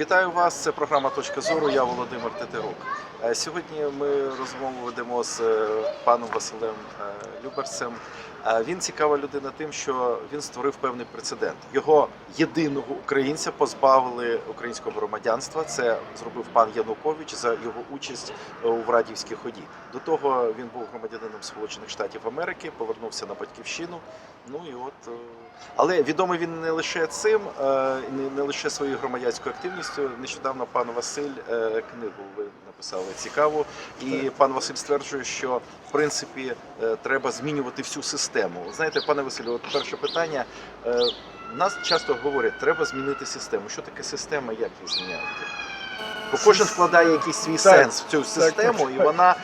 Вітаю вас. Це програма Точка зору. Я Володимир Тетерук. Е, Сьогодні ми розмову ведемо з е, паном Василем е, Люберцем. Він цікава людина тим, що він створив певний прецедент. Його єдиного українця позбавили українського громадянства. Це зробив пан Янукович за його участь е, у Врадівській ході. До того він був громадянином Сполучених Штатів Америки, повернувся на батьківщину. Ну і от, е, але відомий він не лише цим, е, не, лише своєю громадянською активністю. Нещодавно пан Василь книгу ви написали цікаву, і пан Василь стверджує, що в принципі треба змінювати всю систему. Знаєте, пане Василю, от перше питання. Е, Нас часто говорять, треба змінити систему. Що таке система, як її зміняти? Бо кожен вкладає якийсь свій Так, сенс в цю систему, так, і вона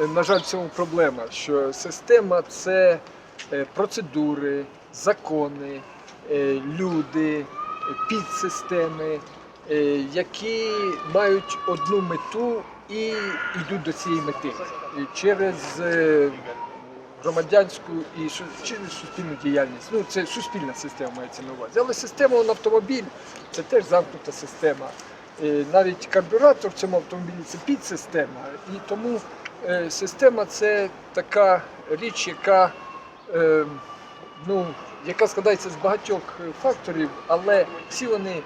Е, На жаль, в цьому проблема, що система це е, процедури, закони, люди, підсистеми, які мають одну мету і йдуть до цієї мети через громадянську і суспільну діяльність. Ну, це суспільна система мається на увазі. Але система он, автомобіль це теж замкнута система. Е, Навіть карбюратор в цьому автомобілі це підсистема. І тому е, система це така річ, яка, е, ну, яка складається з багатьох факторів, але всі вони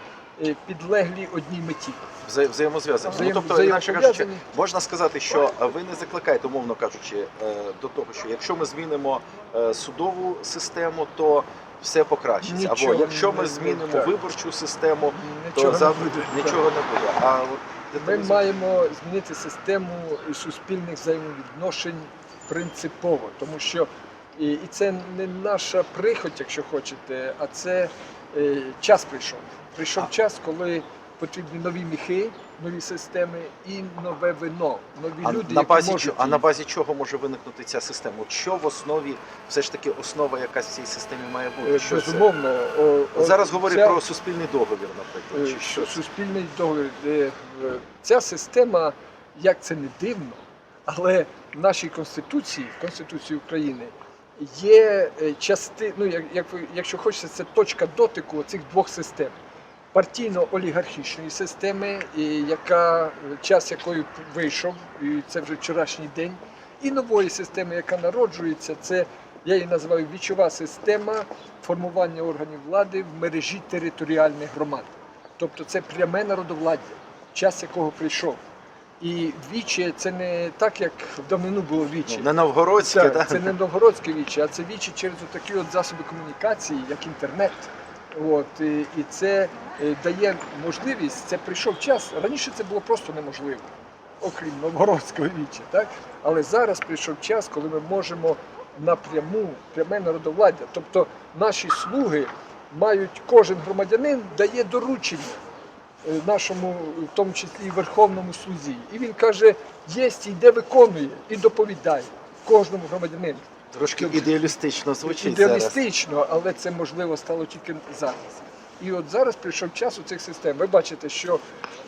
підлеглі одній меті. вза- взаємозв'язані. Ну, тобто, інакше кажучи, можна сказати, що е, ви не закликаєте, умовно кажучи, е, до того, що якщо ми змінимо е, судову систему, то все покращиться. Нічого Або якщо не ми змінимо буде. виборчу систему, то Нічого не завтра буде. нічого не буде. А от Ми деталізуйте. маємо змінити систему суспільних взаємовідношень принципово, тому що і, і це не наша прихоть, якщо хочете, а це е, час прийшов. Прийшов А. час, коли потрібні нові міхи, нові системи і нове вино, нові А люди, на які базі можуть а на базі чого може виникнути ця система? От що в основі, все ж таки, основа якась в цій системі має бути? Е, Що це? безумовно. о- о- Зараз говорять ця- про суспільний договір, наприклад. Е, Чи що що це? суспільний договір. е, е, Ця система, як це не дивно, але в нашій конституції, в Конституції України, є е, части, ну як, як якщо хочете, це точка дотику цих двох систем. Партійно-олігархічної системи, яка е, час якої вийшов, і це вже вчорашній день, і нової системи, яка народжується, це я її називаю вічова система формування органів влади в мережі територіальних громад. Тобто це пряме народовладдя, час якого прийшов. І віче це не так, як в давнину було віче. Ну, не новгородське, Так, да? Це не новгородське віче, а це віче через такі от засоби комунікації, як інтернет. От, і, і це е, дає можливість, це прийшов час. Раніше це було просто неможливо, окрім новгородського віча. Так? Але зараз прийшов час, коли ми можемо напряму, пряме народовладдя. Тобто наші слуги мають, кожен громадянин дає доручення нашому, в тому числі і Верховному слузі. І він каже, і йде виконує, і доповідає кожному громадянину. Трошки ідеалістично звучить зараз. Ідеалістично, але це можливо стало тільки зараз. І от зараз прийшов час у цих систем. Ви бачите, що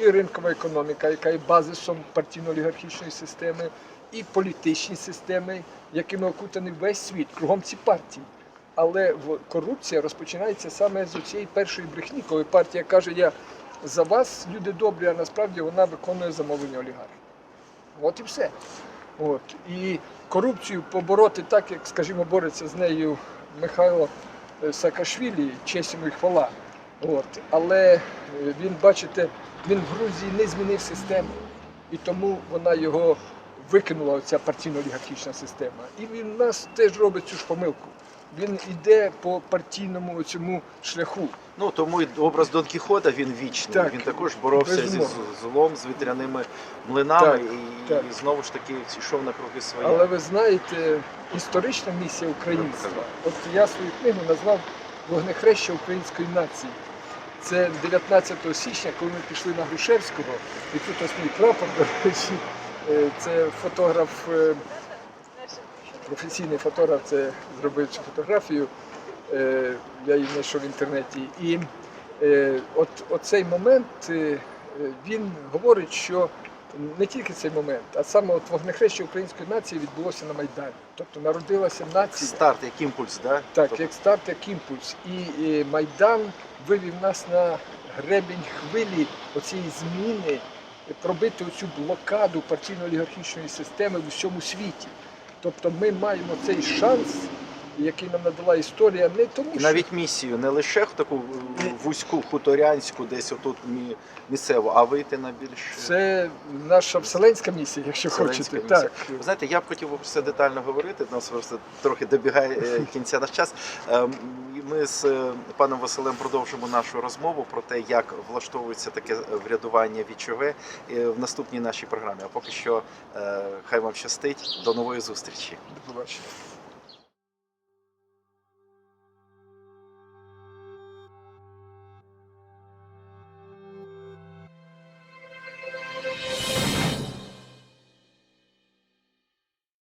і ринкова економіка, яка є базисом партійно-олігархічної системи, і політичні системи, якими окутаний весь світ, кругом ці партії. Але корупція розпочинається саме з цієї першої брехні, коли партія каже, я за вас, люди добрі, а насправді вона виконує замовлення олігархів. От і все. От. І корупцію побороти так, як, скажімо, бореться з нею Михайло е, Саакашвілі, честь йому і хвала. От. Але е, він, бачите, він в Грузії не змінив систему. І тому вона його викинула, оця партійно-олігархічна система. І він в нас теж робить цю ж помилку. Він йде по партійному цьому шляху. Ну тому і образ Дон Кіхота він вічний. Так, він також боровся зі безумовно. злом, з вітряними млинами Так, і, так. і знову ж таки йшов на круги своє. Але ви знаєте, історична місія українства. От я свою книгу назвав Вогнехреща української нації. Це 19 січня, коли ми пішли на Грушевського, і тут ось мій прапор, до речі, е, це фотограф, е, професійний фотограф, це зробив цю фотографію. е, Я її знайшов в інтернеті. І е, от оцей момент е, він говорить, що не тільки цей момент, а саме от вогнехреща української нації відбулося на Майдані. Тобто народилася нація. Старт, як імпульс, да? Так, Тобто, як старт, як імпульс. І, е, Майдан вивів нас на гребінь хвилі оцієї зміни, пробити оцю блокаду партійно-олігархічної системи в усьому світі. Тобто ми маємо цей шанс, який нам надала історія, не тому, що навіть місію не лише в таку вузьку хуторянську, десь отут мі- місцеву, а вийти на більш це наша вселенська місія, якщо Вселенська хочете. місія. Так. Ви знаєте, я б хотів це детально говорити. У нас просто трохи добігає е, кінця наш час. Ми з е, паном Василем продовжимо нашу розмову про те, як влаштовується таке врядування ВІЧОВ е, в наступній нашій програмі. А поки що е, хай вам щастить. До нової зустрічі. До побачення.